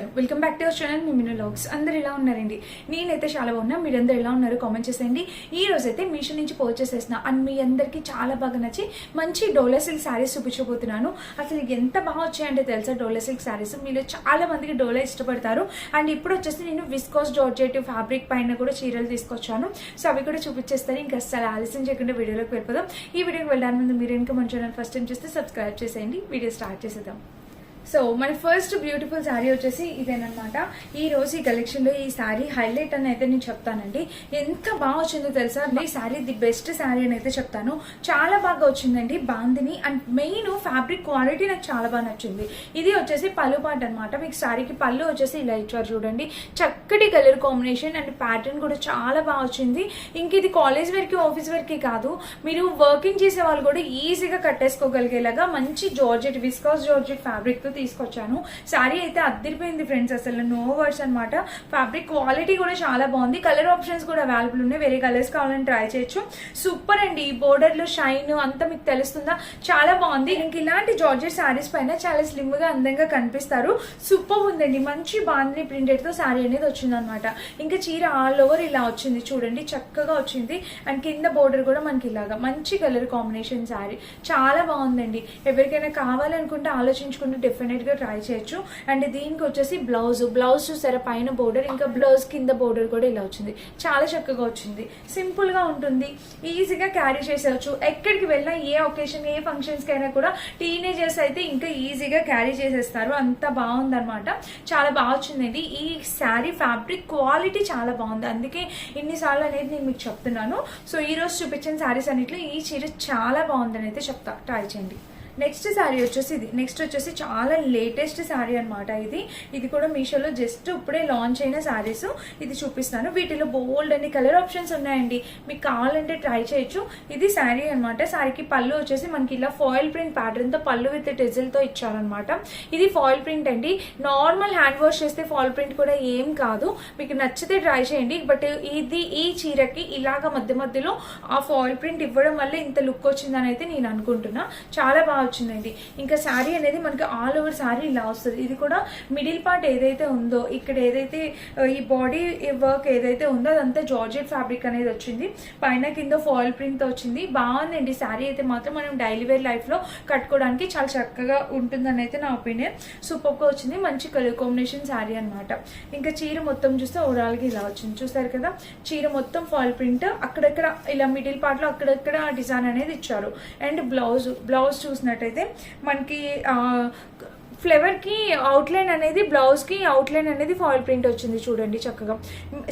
నమస్కారం. Welcome back to our channel మిమినో vlogs అందరు ఎలా ఉన్నారండి? నేనైతే చాలా బాగున్నా. మీరందరూ ఎలా ఉన్నారు? కామెంట్ చేసేయండి. ఈ రోజైతే మీషో నుంచి పర్చేస్ చేసిన అండ్ మీ అందరికీ చాలా బాగా నచ్చి మంచి డోలో సిల్క్ శారీస్ చూపించబోతున్నాను. అసలు ఎంత బాగా వచ్చాయంటే తెలుసా డోలో సిల్క్ శారీస్ మీరు చాలా మందికి డోలో ఇష్టపడతారు. అండ్ ఇప్పుడు వచ్చేసి నేను విస్కోస్ జార్జెట్ ఫ్యాబ్రిక్ పైన కూడా చీరలు తీసుకొచ్చాను. సో అవి కూడా చూపించేస్తాను. ఇంకా అసలు ఆలస్యం చేయకుండా వీడియోలోకి వెళ్ళిపోదాం. ఈ వీడియోకి వెళ్ళడానికి ముందు మీరు ఇంకా మన ఛానల్ ఫస్ట్ టైం చేస్తే సబ్స్క్రైబ్ చేసేయండి. వీడియో స్టార్ట్ చేసేద్దాం. సో మన ఫస్ట్ బ్యూటిఫుల్ శారీ వచ్చేసి ఇదేనమాట ఈ రోజు ఈ కలెక్షన్లో ఈ శారీ హైలైట్ అని అయితే నేను చెప్తానండి. ఎంత బాగా వచ్చిందో తెలుసా? ఈ శారీ ది బెస్ట్ శారీ అని అయితే చెప్తాను. చాలా బాగా వచ్చిందండి bandhani. And main fabric quality నాకు చాలా బాగా నచ్చింది. ఇది వచ్చేసి పళ్ళు పాట అనమాట మీకు శారీకి పళ్ళు వచ్చేసి ఇలా ఇచ్చారు చూడండి. చక్కటి కలర్ కాంబినేషన్ అండ్ ప్యాటర్న్ కూడా చాలా బాగా వచ్చింది. ఇంక ఇది కాలేజ్ వరకు ఆఫీస్ వరకు కాదు. మీరు వర్కింగ్ చేసే వాళ్ళు కూడా ఈజీగా కట్టేసుకోగలిగేలాగా మంచి జార్జెట్ విస్కాస్ జార్జెట్ ఫ్యాబ్రిక్తో తీసుకొచ్చాను. శారీ అయితే అద్దరిపోయింది ఫ్రెండ్స్ అసలు నో వర్డ్స్ అనమాట ఫ్యాబ్రిక్ క్వాలిటీ కూడా చాలా బాగుంది. కలర్ ఆప్షన్స్ కూడా అవైలబుల్ ఉన్నాయి. వేరే కలర్స్ కావాలని ట్రై చేయొచ్చు. సూపర్ అండి. ఈ బోర్డర్లో షైన్ అంతా మీకు తెలుస్తుందా? చాలా బాగుంది. ఇంక ఇలాంటి జార్జెట్ శారీస్ పైన చాలా స్లిమ్గా అందంగా కనిపిస్తారు. సూపర్ ఉందండి. మంచి బాంధని ప్రింటెడ్తో శారీ అనేది వచ్చింది అనమాట ఇంకా చీర ఆల్ ఓవర్ ఇలా వచ్చింది. చూడండి చక్కగా వచ్చింది. అండ్ కింద బోర్డర్ కూడా మనకి ఇలాగా మంచి కలర్ కాంబినేషన్ శారీ చాలా బాగుందండి. ఎవరికైనా కావాలనుకుంటే ఆలోచించుకుంటే డెఫినెట్ గా ట్రై చేయొచ్చు. అండ్ దీనికి వచ్చేసి బ్లౌజ్ బ్లౌజ్ చూసారా? పైన బోర్డర్ ఇంకా బ్లౌజ్ కింద బోర్డర్ కూడా ఇలా వచ్చింది. చాలా చక్కగా వచ్చింది. సింపుల్గా ఉంటుంది. ఈజీగా క్యారీ చేసేవచ్చు ఎక్కడికి వెళ్ళినా ఏ ఒకేషన్ ఏ ఫంక్షన్స్ కైనా కూడా టీనేజర్స్ అయితే ఇంకా ఈజీగా క్యారీ చేసేస్తారు. అంత బాగుందనమాట చాలా బాగా వచ్చిందండి. ఈ శారీ ఫ్యాబ్రిక్ క్వాలిటీ చాలా బాగుంది. అందుకే ఇన్నిసార్లు అనేది నేను మీకు చెప్తున్నాను. సో ఈ రోజు చూపించిన శారీస్ అన్నిట్లో ఈ చీర చాలా బాగుందని అయితే చెప్తా. ట్రై చేయండి. నెక్స్ట్ శారీ వచ్చేసి ఇది. నెక్స్ట్ వచ్చేసి చాలా లేటెస్ట్ శారీ అన్నమాట ఇది. ఇది కూడా మీషోలో జస్ట్ ఇప్పుడే లాంచ్ అయిన శారీస్. ఇది చూపిస్తాను వీటిలో బోల్డ్ అన్ని కలర్ ఆప్షన్స్ ఉన్నాయండి. మీకు కావాలంటే ట్రై చేయొచ్చు. ఇది శారీ అన్నమాట. శారీకి పళ్ళు వచ్చేసి మనకి ఇలా ఫాయిల్ ప్రింట్ ప్యాటర్న్తో పళ్ళు విత్ టెజిల్ ఇచ్చారనమాట ఇది ఫాయిల్ ప్రింట్ అండి. నార్మల్ హ్యాండ్ వాష్ చేస్తే ఫాయిల్ ప్రింట్ కూడా ఏం కాదు. మీకు నచ్చితే ట్రై చేయండి. బట్ ఇది ఈ చీరకి ఇలాగ మధ్య మధ్యలో ఆ ఫాయిల్ ప్రింట్ ఇవ్వడం వల్ల ఇంత లుక్ వచ్చిందని అయితే నేను అనుకుంటున్నా. చాలా బాగా వచ్చిందండి. ఇంకా శారీ అనేది మనకి ఆల్ ఓవర్ శారీ ఇలా వస్తుంది. ఇది కూడా మిడిల్ పార్ట్ ఏదైతే ఉందో ఇక్కడ ఏదైతే ఈ బాడీ వర్క్ ఏదైతే ఉందో అదంతా జార్జెట్ ఫ్యాబ్రిక్ అనేది వచ్చింది. పైన కింద ఫాయిల్ ప్రింట్ వచ్చింది. బాగుందండి శారీ అయితే మాత్రం మనం డైలీ వేర్ లైఫ్లో కట్టుకోవడానికి చాలా చక్కగా ఉంటుందని అయితే నా ఒపీనియన్ సూపర్గా వచ్చింది. మంచి కలర్ కాంబినేషన్ శారీ అన్నమాట. ఇంకా చీర మొత్తం చూస్తే ఓవరాల్గా ఇలా వచ్చింది. చూసారు కదా? చీర మొత్తం ఫాయిల్ ప్రింట్ అక్కడక్కడ ఇలా మిడిల్ పార్ట్లో అక్కడక్కడ డిజైన్ అనేది ఇచ్చారు. అండ్ బ్లౌజ్ బ్లౌజ్ చూసిన చూసినట్టయితే మనకి ఫ్లేవర్కి అవుట్లైన్ అనేది బ్లౌజ్కి అవుట్లైన్ అనేది ఫాయిల్ ప్రింట్ వచ్చింది చూడండి చక్కగా.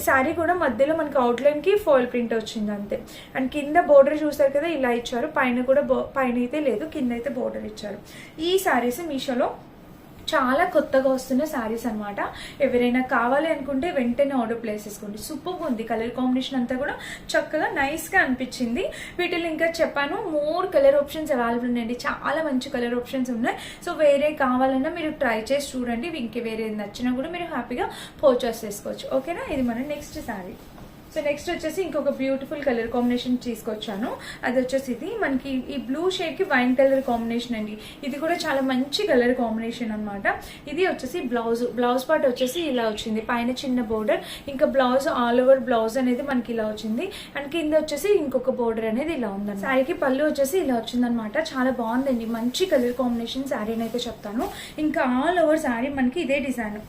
శారీ కూడా మధ్యలో మనకి అవుట్లైన్కి ఫాయిల్ ప్రింట్ వచ్చింది అంతే. అండ్ కింద బోర్డర్ చూస్తారు కదా ఇలా ఇచ్చారు. పైన కూడా పైన అయితే లేదు కింద అయితే బోర్డర్ ఇచ్చారు. ఈ శారీస్ మీషోలో చాలా కొత్తగా వస్తున్న శారీస్ అన్నమాట. ఎవరైనా కావాలి అనుకుంటే వెంటనే ఆర్డర్ ప్లేస్ చేసుకోండి. సూపర్గా ఉంది. కలర్ కాంబినేషన్ అంతా కూడా చక్కగా నైస్గా అనిపించింది. వీటిలో ఇంకా చెప్పాను మోర్ కలర్ ఆప్షన్స్ అవైలబుల్ ఉన్నాయండి. చాలా మంచి కలర్ ఆప్షన్స్ ఉన్నాయి. సో వేరే కావాలన్నా మీరు ట్రై చేసి చూడండి. ఇంక వేరే నచ్చినా కూడా మీరు హ్యాపీగా పర్చేస్ చేసుకోవచ్చు. ఓకేనా ఇది మన నెక్స్ట్ శారీ సో నెక్స్ట్ వచ్చేసి ఇంకొక బ్యూటిఫుల్ కలర్ కాంబినేషన్ తీసుకొచ్చాను. అది వచ్చేసి ఇది. మనకి ఈ బ్లూ షేడ్కి వైన్ కలర్ కాంబినేషన్ అండి. ఇది కూడా చాలా మంచి కలర్ కాంబినేషన్ అనమాట ఇది వచ్చేసి బ్లౌజ్ బ్లౌజ్ పార్ట్ వచ్చేసి ఇలా వచ్చింది. పైన చిన్న బోర్డర్ ఇంకా బ్లౌజ్ ఆల్ ఓవర్ బ్లౌజ్ అనేది మనకి ఇలా వచ్చింది. అండ్ కింద వచ్చేసి ఇంకొక బోర్డర్ అనేది ఇలా ఉందండి శారీకి పళ్ళు వచ్చేసి ఇలా వచ్చిందనమాట చాలా బాగుందండి. మంచి కలర్ కాంబినేషన్ శారీ అయితే చెప్తాను. ఇంకా ఆల్ ఓవర్ శారీ మనకి ఇదే డిజైన్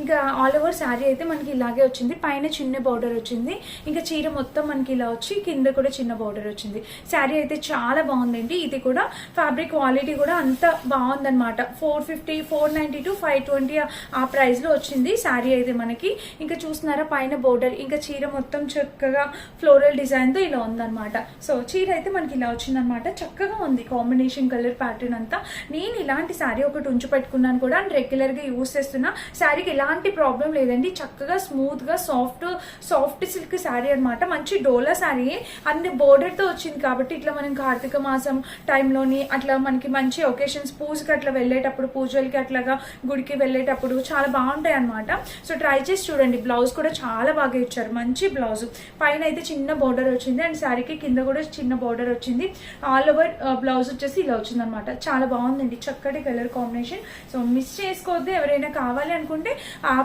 ఇంకా ఆల్ ఓవర్ శారీ అయితే మనకి ఇలాగే వచ్చింది. పైన చిన్న బార్డర్ వచ్చింది. ఇంకా చీర మొత్తం మనకి ఇలా వచ్చి కింద కూడా చిన్న బార్డర్ వచ్చింది. శారీ అయితే చాలా బాగుందండి. ఇది కూడా ఫ్యాబ్రిక్ క్వాలిటీ కూడా అంత బాగుందన్నమాట. Four fifty four ninety to five twenty ఆ ప్రైస్లో వచ్చింది శారీ అయితే మనకి. ఇంకా చూస్తున్నారా పైన బోర్డర్ ఇంకా చీర మొత్తం చక్కగా ఫ్లోరల్ డిజైన్తో ఇలా ఉందన్నమాట. సో చీర అయితే మనకి ఇలా వచ్చిందనమాట చక్కగా ఉంది కాంబినేషన్ కలర్ ప్యాటర్న్ అంతా. నేను ఇలాంటి శారీ ఒకటి ఉంచి పెట్టుకున్నాను కూడా. అండ్ రెగ్యులర్గా యూస్ చేస్తున్నా. శారీకి ఎలాంటి ప్రాబ్లం లేదండి. చక్కగా స్మూత్గా సాఫ్ట్ సాఫ్ట్ సిల్క్ శారీ అన్నమాట. మంచి డోలా శారీ అన్ని బోర్డర్తో వచ్చింది కాబట్టి ఇట్లా మనం కార్తీక మాసం టైంలోని అట్లా మనకి మంచి ఒకేషన్స్ పూజకి అట్లా వెళ్ళేటప్పుడు పూజలకి అట్లాగా గుడికి వెళ్ళేటప్పుడు చాలా బాగుంటాయి అనమాట సో ట్రై చేసి చూడండి. బ్లౌజ్ కూడా చాలా బాగా ఇచ్చారు. మంచి బ్లౌజ్ పైన అయితే చిన్న బోర్డర్ వచ్చింది. అండ్ శారీకి కింద కూడా చిన్న బోర్డర్ వచ్చింది. ఆల్ ఓవర్ బ్లౌజ్ వచ్చేసి ఇలా వచ్చింది అనమాట చాలా బాగుందండి. చక్కటి కలర్ కాంబినేషన్ సో మిస్ చేసుకోవద్దు. ఎవరైనా కావాలి అనుకుంటే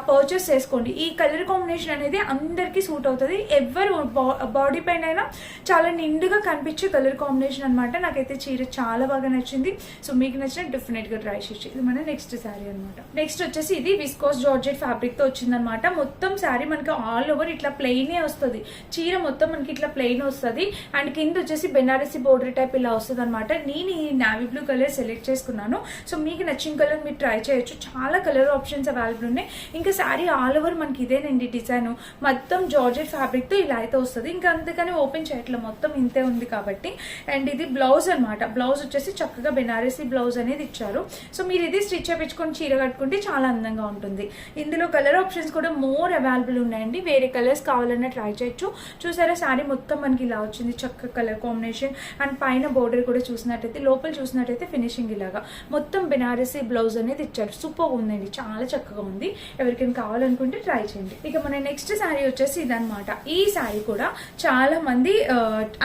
పర్చేస్ చేసుకోండి. ఈ కలర్ కాంబినేషన్ అనేది అందరికీ సూట్ అవుతుంది. ఎవరు బాడీ పైన అయినా చాలా నిండుగా కనిపించే కలర్ కాంబినేషన్ అనమాట నాకైతే చీర చాలా బాగా నచ్చింది. సో మీకు నచ్చిన డెఫినెట్గా ట్రై చేసి ఇది మన నెక్స్ట్ శారీ అనమాట నెక్స్ట్ వచ్చేసి ఇది విస్కోస్ జార్జెట్ ఫ్యాబ్రిక్తో వచ్చిందనమాట మొత్తం శారీ మనకి ఆల్ ఓవర్ ఇట్లా ప్లెయినే వస్తుంది. చీర మొత్తం మనకి ఇట్లా ప్లెయిన్ వస్తుంది. అండ్ కింద వచ్చేసి బెనారసి బోర్డర్ టైప్ ఇలా వస్తుంది అనమాట నేను ఈ నావీ బ్లూ కలర్ సెలెక్ట్ చేసుకున్నాను. సో మీకు నచ్చిన కలర్ మీరు ట్రై చేయొచ్చు. చాలా కలర్ ఆప్షన్స్ అవైలబుల్ ఉన్నాయి. ఇంకా శారీ ఆల్ ఓవర్ మనకి ఇదేనండి డిజైన్. మొత్తం జార్జెట్ ఫ్యాబ్రిక్తో ఇలా అయితే వస్తుంది. ఇంకా అందుకని ఓపెన్ చేయట్లేదు మొత్తం ఇంతే ఉంది కాబట్టి. అండ్ ఇది బ్లౌజ్ అనమాట బ్లౌజ్ వచ్చేసి చక్కగా బెనారసీ బ్లౌజ్ అనేది ఇచ్చారు. సో మీరు ఇది స్టిచ్ చేయించుకొని చీర కట్టుకుంటే చాలా అందంగా ఉంటుంది. ఇందులో కలర్ ఆప్షన్స్ కూడా మోర్ అవైలబుల్ ఉన్నాయండి. వేరే కలర్స్ కావాలన్నా ట్రై చేయొచ్చు. చూసారా శారీ మొత్తం మనకి ఇలా వచ్చింది. చక్క కలర్ కాంబినేషన్. అండ్ పైన బోర్డర్ కూడా చూసినట్టయితే లోపల చూసినట్టయితే ఫినిషింగ్ ఇలాగా. మొత్తం బెనారసీ బ్లౌజ్ అనేది ఇచ్చారు. సూపర్ ఉందండి. చాలా చక్కగా ఉంది. ఎవరికైనా కావాలనుకుంటే ట్రై చేయండి. ఇక మన నెక్స్ట్ శారీ వచ్చేసి ఇదనమాట ఈ శారీ కూడా చాలా మంది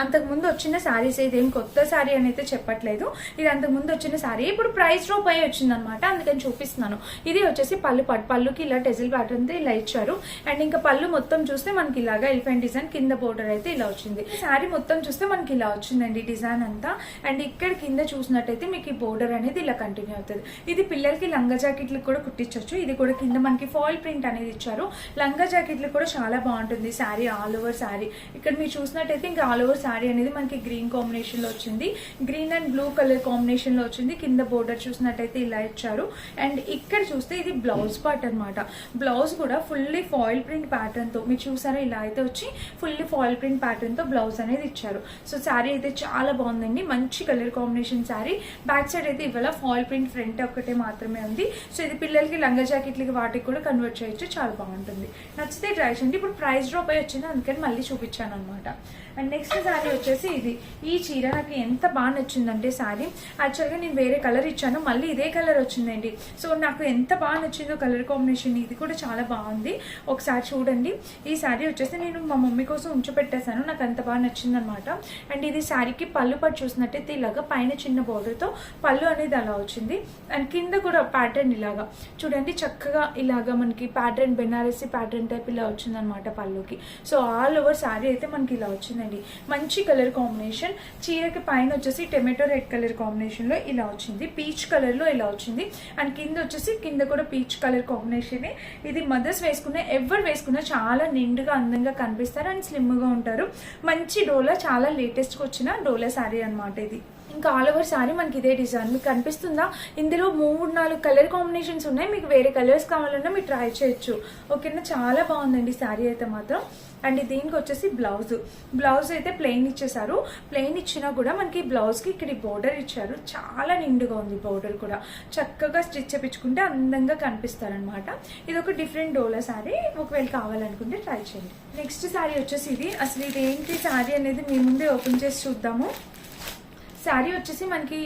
అంతకు ముందు వచ్చిన శారీస్ ఇదేం కొత్త శారీ అని అయితే చెప్పట్లేదు. ఇది అంతకు ముందు వచ్చిన శారీ ఇప్పుడు ప్రైస్ డ్రాప్ అయ్యి వచ్చింది అనమాట అందుకని చూపిస్తున్నాను. ఇది వచ్చేసి పళ్ళు పట్ పళ్ళుకి ఇలా టెజిల్ ప్యాటర్న్తో ఇలా ఇచ్చారు. అండ్ ఇంకా పళ్ళు మొత్తం చూస్తే మనకి ఇలాగా ఎలిఫెంట్ డిజైన్ కింద బోర్డర్ అయితే ఇలా వచ్చింది. శారీ మొత్తం చూస్తే మనకి ఇలా వచ్చిందండి డిజైన్ అంతా. అండ్ ఇక్కడ కింద చూసినట్టయితే మీకు ఈ బోర్డర్ అనేది ఇలా కంటిన్యూ అవుతుంది. ఇది పిల్లలకి లంగా జాకెట్లు కూడా కుట్టించవచ్చు ఇది కూడా కింద మనకి ఫాయిల్ ప్రింట్ అనేది ఇచ్చారు. లంగా జాకెట్లు కూడా చాలా బాగుంటుంది. Sari all over sari. ఇక్కడ మీరు చూసినట్టయితే ఇంకా ఆల్ ఓవర్ శారీ అనేది మనకి గ్రీన్ కాంబినేషన్లో వచ్చింది. గ్రీన్ అండ్ బ్లూ కలర్ కాంబినేషన్లో వచ్చింది. కింద బోర్డర్ చూసినట్టయితే ఇలా ఇచ్చారు. అండ్ ఇక్కడ చూస్తే ఇది బ్లౌజ్ పార్ట్ అన్నమాట. బ్లౌజ్ కూడా ఫుల్లీ ఫాయిల్ ప్రింట్ ప్యాటర్న్తో మీరు చూసారా ఇలా అయితే వచ్చి ఫుల్లీ ఫాయిల్ ప్రింట్ ప్యాటర్న్తో బ్లౌజ్ అనేది ఇచ్చారు. సో శారీ అయితే చాలా బాగుందండి. మంచి colour combination sari. Back side అయితే ఇవాళ ఫాయిల్ ప్రింట్ ఫ్రంట్ ఒకటే మాత్రమే ఉంది. సో ఇది పిల్లలకి లంగా జాకెట్లకి వాటికి కూడా కన్వర్ట్ చేయొచ్చు చాలా బాగుంటుంది. నచ్చితే ట్రై చేయండి. ఇప్పుడు ప్రైస్ డ్రాప్ అయ్యి వచ్చింది అందుకని మళ్ళీ చూపించాను అనమాట అండ్ నెక్స్ట్ శారీ వచ్చేసి ఇది. ఈ చీర నాకు ఎంత బాగా నచ్చిందంటే శారీ యాక్చువల్గా నేను వేరే కలర్ ఇచ్చాను మళ్ళీ ఇదే కలర్ వచ్చిందండి. సో నాకు ఎంత బాగా నచ్చిందో కలర్ కాంబినేషన్ ఇది కూడా చాలా బాగుంది. ఒకసారి చూడండి. ఈ శారీ వచ్చేసి నేను మా మమ్మీ కోసం ఉంచిపెట్టేశాను. నాకు అంత బాగా నచ్చింది అనమాట అండ్ ఇది శారీకి పళ్ళు పట్టు చూసినట్టయితే ఇలాగా పైన చిన్న బోర్డర్తో పళ్ళు అనేది అలా వచ్చింది. అండ్ కింద కూడా ప్యాటర్న్ ఇలాగా. చూడండి చక్కగా ఇలాగా మనకి ప్యాటర్న్ బెనారసీ ప్యాటర్న్ టైప్ ఇలా వచ్చిందనమాట పళ్ళుకి. సో ఆల్ ఓవర్ శారీ అయితే మనకి ఇలా వచ్చిందండి. మంచి కలర్ కాంబినేషన్ చీరకి పైన వచ్చేసి టమాటో రెడ్ కలర్ కాంబినేషన్లో ఇలా వచ్చింది. పీచ్ కలర్లో ఇలా వచ్చింది. అండ్ కింద వచ్చేసి కింద కూడా పీచ్ కలర్ కాంబినేషన్ ఇది మదర్స్ వేసుకున్న ఎవరు వేసుకున్నా చాలా నిండుగా అందంగా కనిపిస్తారు. అండ్ స్లిమ్గా ఉంటారు. మంచి డోలా చాలా లేటెస్ట్గా వచ్చిన డోలా శారీ అన్నమాట ఇది. ఇంకా ఆల్ ఓవర్ సారీ మనకి ఇదే డిజైన్ మీకు కనిపిస్తుందా ఇందులో మూడు నాలుగు కలర్ కాంబినేషన్స్ ఉన్నాయి. మీకు వేరే కలర్స్ కావాలన్నా మీరు ట్రై చేయొచ్చు. ఓకేనా? చాలా బాగుందండి శారీ అయితే మాత్రం. అండ్ దీనికి వచ్చేసి బ్లౌజ్ బ్లౌజ్ అయితే ప్లెయిన్ ఇచ్చేసారు ప్లెయిన్ ఇచ్చినా కూడా మనకి బ్లౌజ్కి ఇక్కడ బోర్డర్ ఇచ్చారు. చాలా నిండుగా ఉంది బోర్డర్ కూడా. చక్కగా స్టిచ్ చేపించుకుంటే అందంగా కనిపిస్తారనమాట ఇది ఒక డిఫరెంట్ డోలా శారీ ఒకవేళ కావాలనుకుంటే ట్రై చేయండి. నెక్స్ట్ శారీ వచ్చేసి ఇది. అసలు ఇది ఏంటి శారీ అనేది మీ ముందే ఓపెన్ చేసి చూద్దాము. శారీ వచ్చేసి మనకి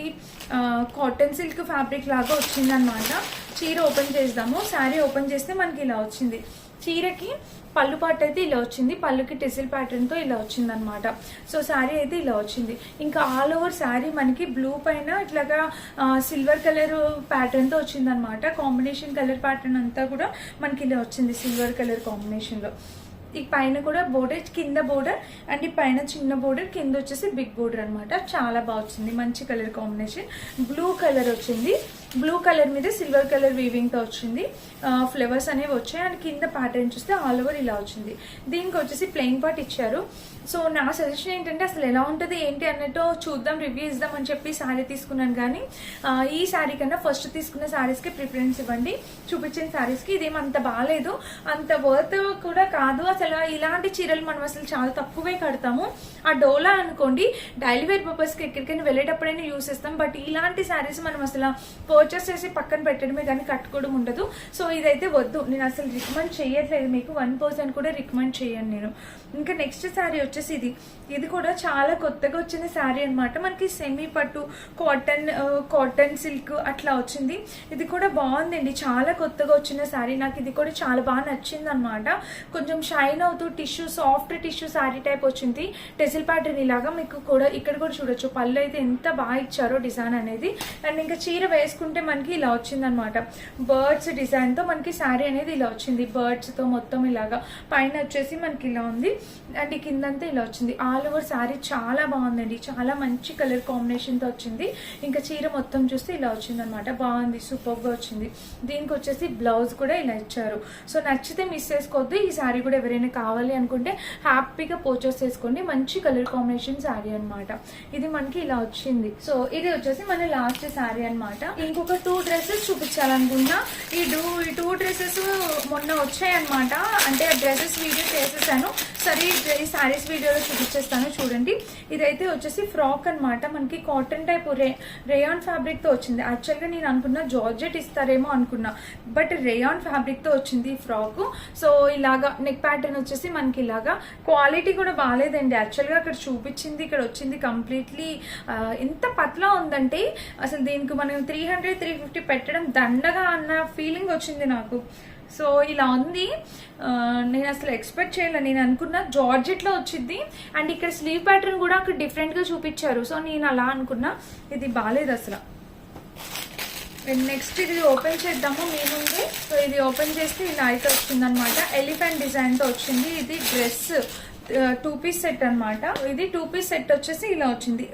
కాటన్ సిల్క్ ఫ్యాబ్రిక్ లాగా వచ్చింది అనమాట చీర ఓపెన్ చేద్దాము. శారీ ఓపెన్ చేస్తే మనకి ఇలా వచ్చింది. చీరకి పళ్ళు పాట అయితే ఇలా వచ్చింది. పళ్ళుకి టెసిల్ ప్యాటర్న్తో ఇలా వచ్చింది అనమాట సో శారీ అయితే ఇలా వచ్చింది. ఇంకా ఆల్ ఓవర్ శారీ మనకి బ్లూ పైన ఇట్లాగా సిల్వర్ కలర్ ప్యాటర్న్తో వచ్చింది అనమాట కాంబినేషన్ కలర్ ప్యాటర్న్ అంతా కూడా మనకి ఇలా వచ్చింది సిల్వర్ కలర్ కాంబినేషన్లో. ఈ పైన కూడా బోర్డర్ కింద బోర్డర్ అండ్ ఈ పైన చిన్న బోర్డర్ కింద వచ్చేసి బిగ్ బోర్డర్ అన్నమాట. చాలా బాగా వచ్చింది. మంచి కలర్ కాంబినేషన్. బ్లూ కలర్ వచ్చింది. బ్లూ కలర్ మీద సిల్వర్ కలర్ వీవింగ్తో వచ్చింది. ఫ్లవర్స్ అనేవి వచ్చాయి. అండ్ కింద ప్యాటర్న్ చూస్తే ఆల్ ఓవర్ ఇలా వచ్చింది. దీనికి వచ్చేసి ప్లెయిన్ పార్ట్ ఇచ్చారు. సో నా సజెషన్ ఏంటంటే అసలు ఎలా ఉంటుంది ఏంటి అన్నట్టు చూద్దాం రివ్యూ ఇద్దాం అని చెప్పి శారీ తీసుకున్నాను కానీ ఈ శారీ కన్నా ఫస్ట్ తీసుకున్న శారీస్కి ప్రిఫరెన్స్ ఇవ్వండి. చూపించిన శారీస్కి ఇదేం అంత బాగాలేదు అంత వర్త్ కూడా కాదు. అసలు ఇలాంటి చీరలు మనం అసలు చాలా తక్కువే కడతాము. ఆ డోలా అనుకోండి డైలీ వేర్ పర్పస్కి ఎక్కడికైనా వెళ్ళేటప్పుడైనా యూస్ చేస్తాం. బట్ ఇలాంటి శారీస్ మనం అసలు పర్చేస్ చేసి పక్కన పెట్టడమే కానీ కట్టుకోవడం ఉండదు. సో ఇదైతే వద్దు. నేను అసలు రికమెండ్ చేయట్లేదు మీకు. వన్ పర్సెంట్ కూడా రికమెండ్ చేయను నేను. ఇంకా నెక్స్ట్ శారీ వచ్చేసి ఇది. ఇది కూడా చాలా కొత్తగా వచ్చిన శారీ అనమాట మనకి సెమీ పట్టు కాటన్ కాటన్ సిల్క్ అట్లా వచ్చింది. ఇది కూడా బాగుందండి. చాలా కొత్తగా వచ్చిన శారీ. నాకు ఇది కూడా చాలా బాగా నచ్చింది అనమాట కొంచెం షైన్ అవుతూ tissue soft tissue sari type వచ్చింది. టెసిల్ ప్యాటర్న్ ఇలాగా మీకు కూడా ఇక్కడ కూడా చూడొచ్చు. పళ్ళు అయితే ఎంత బాగా ఇచ్చారో డిజైన్ అనేది. అండ్ ఇంకా చీర వేసుకుంటే చూసుకుంటే మనకి ఇలా వచ్చింది అనమాట బర్డ్స్ డిజైన్తో మనకి శారీ అనేది ఇలా వచ్చింది. బర్డ్స్తో మొత్తం ఇలాగా. పైన వచ్చేసి మనకి ఇలా ఉంది. అండ్ కిందంతా ఇలా వచ్చింది. ఆల్ ఓవర్ శారీ చాలా బాగుందండి. చాలా మంచి కలర్ కాంబినేషన్తో వచ్చింది. ఇంకా చీర మొత్తం చూస్తే ఇలా వచ్చింది అనమాట బాగుంది. సూపర్గా వచ్చింది. దీనికి వచ్చేసి బ్లౌజ్ కూడా ఇలా ఇచ్చారు. సో నచ్చితే మిస్ చేసుకోవద్దు. ఈ శారీ కూడా ఎవరైనా కావాలి అనుకుంటే హ్యాపీగా పోచర్స్ చేసుకోండి. మంచి కలర్ కాంబినేషన్ శారీ అన్నమాట. ఇది మనకి ఇలా వచ్చింది. సో ఇది వచ్చేసి మన లాస్ట్ శారీ అన్నమాట. ఇంకొక టూ డ్రెస్సెస్ చూపించాలనుకున్నా ఈ టూ ఈ టూ డ్రెస్సెస్ మొన్న వచ్చాయి అనమాట అంటే డ్రెస్సెస్ వీడియో చేసేసాను. సరే ఈ శారీస్ వీడియోలో చూపించేస్తాను చూడండి. ఇదైతే వచ్చేసి ఫ్రాక్ అన్నమాట. మనకి కాటన్ టైప్ రే రేయాన్ ఫ్యాబ్రిక్తో వచ్చింది. యాక్చువల్గా నేను అనుకున్నా జార్జెట్ ఇస్తారేమో అనుకున్నా. బట్ రేయాన్ ఫ్యాబ్రిక్తో వచ్చింది ఈ ఫ్రాక్ సో ఇలాగా నెక్ ప్యాటర్న్ వచ్చేసి మనకి ఇలాగా క్వాలిటీ కూడా బాగాలేదండి యాక్చువల్గా అక్కడ చూపించింది ఇక్కడ వచ్చింది కంప్లీట్లీ ఎంత పతలా ఉందంటే అసలు దీనికి మనం త్రీ హండ్రెడ్ త్రీ ఫిఫ్టీ పెట్టడం దండగా అన్న ఫీలింగ్ వచ్చింది నాకు. సో ఇలా ఉంది. నేను అసలు ఎక్స్పెక్ట్ చేయలేదు నేను అనుకున్న జార్జెట్లో వచ్చింది. అండ్ ఇక్కడ స్లీవ్ ప్యాటర్న్ కూడా అక్కడ డిఫరెంట్గా చూపించారు. సో నేను అలా అనుకున్నా ఇది బాగాలేదు అసలు. నెక్స్ట్ ఇది ఓపెన్ చేద్దాము. మీ ముందే. సో ఇది ఓపెన్ చేస్తే ఇలా అయితే వచ్చిందనమాట ఎలిఫెంట్ డిజైన్తో వచ్చింది. ఇది డ్రెస్ టూ పీస్ సెట్ అన్నమాట. ఇది టూ పీస్ సెట్ వచ్చేసి ఇలా వచ్చింది.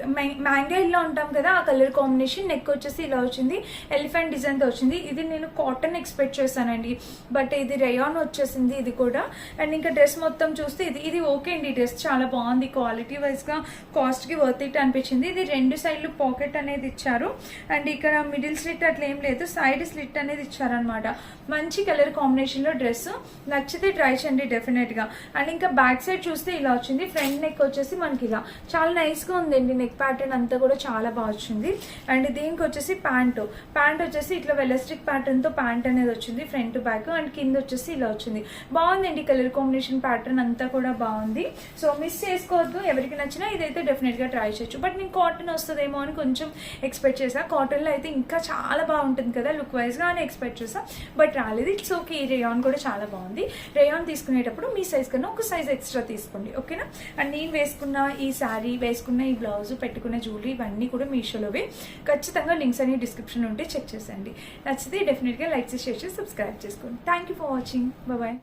మ్యాంగో ఇలా ఉంటాం కదా ఆ కలర్ కాంబినేషన్ నెక్ వచ్చేసి ఇలా వచ్చింది. ఎలిఫెంట్ డిజైన్తో వచ్చింది. ఇది నేను కాటన్ ఎక్స్పెక్ట్ చేశానండి. బట్ ఇది రేయాన్ వచ్చేసింది ఇది కూడా. అండ్ ఇంకా డ్రెస్ మొత్తం చూస్తే ఇది ఇది ఓకే అండి. డ్రెస్ చాలా బాగుంది. క్వాలిటీ వైజ్గా కాస్ట్కి వర్త్ ఇట్ అనిపించింది. ఇది రెండు సైడ్లు పాకెట్ అనేది ఇచ్చారు. అండ్ ఇక్కడ మిడిల్ స్లిట్ అట్లా ఏం లేదు. సైడ్ స్లిట్ అనేది ఇచ్చారనమాట మంచి కలర్ కాంబినేషన్లో డ్రెస్ నచ్చితే ట్రై చేయండి డెఫినెట్గా. అండ్ ఇంకా బ్యాక్ సైడ్ చూస్తే ఇలా వచ్చింది. ఫ్రంట్ నెక్ వచ్చేసి మనకి ఇలా చాలా నైస్గా ఉందండి. నెక్ ప్యాటర్న్ అంతా కూడా చాలా బాగా వచ్చింది. అండ్ దీనికి వచ్చేసి ప్యాంటు ప్యాంట్ వచ్చేసి ఇట్లా వెలస్టిక్ ప్యాటర్న్తో ప్యాంట్ అనేది వచ్చింది. ఫ్రంట్ బ్యాక్ అండ్ కింద వచ్చేసి ఇలా వచ్చింది. బాగుందండి కలర్ కాంబినేషన్ ప్యాటర్న్ అంతా కూడా బాగుంది. సో మిస్ చేసుకోవద్దు. ఎవరికి నచ్చినా ఇదైతే డెఫినెట్గా ట్రై చేయొచ్చు. బట్ నేను కాటన్ వస్తుందేమో అని కొంచెం ఎక్స్పెక్ట్ చేసా కాటన్లో అయితే ఇంకా చాలా బాగుంటుంది కదా. లుక్ వైజ్గా అని ఎక్స్పెక్ట్ చేసా బట్ రాలేదు. ఇట్స్ ఓకే ఈ రేయాన్ కూడా చాలా బాగుంది. రేయాన్ తీసుకునేటప్పుడు మీ సైజ్ కన్నా ఒక సైజ్ ఎక్స్ట్రా తీసుకోండి ఓకేనా? అండ్ నేను వేసుకున్న ఈ శారీ వేసుకున్న ఈ బ్లౌజ్ పెట్టుకున్న జ్యువెలరీ ఇవన్నీ కూడా మీషోలోవే. ఖచ్చితంగా లింక్స్ అన్ని డిస్క్రిప్షన్ ఉంటే చెక్ చేసేయండి. నచ్చితే డెఫినెట్గా లైక్ చేసి షేర్ చేసి సబ్స్క్రైబ్ చేసుకోండి. Thank you for watching bye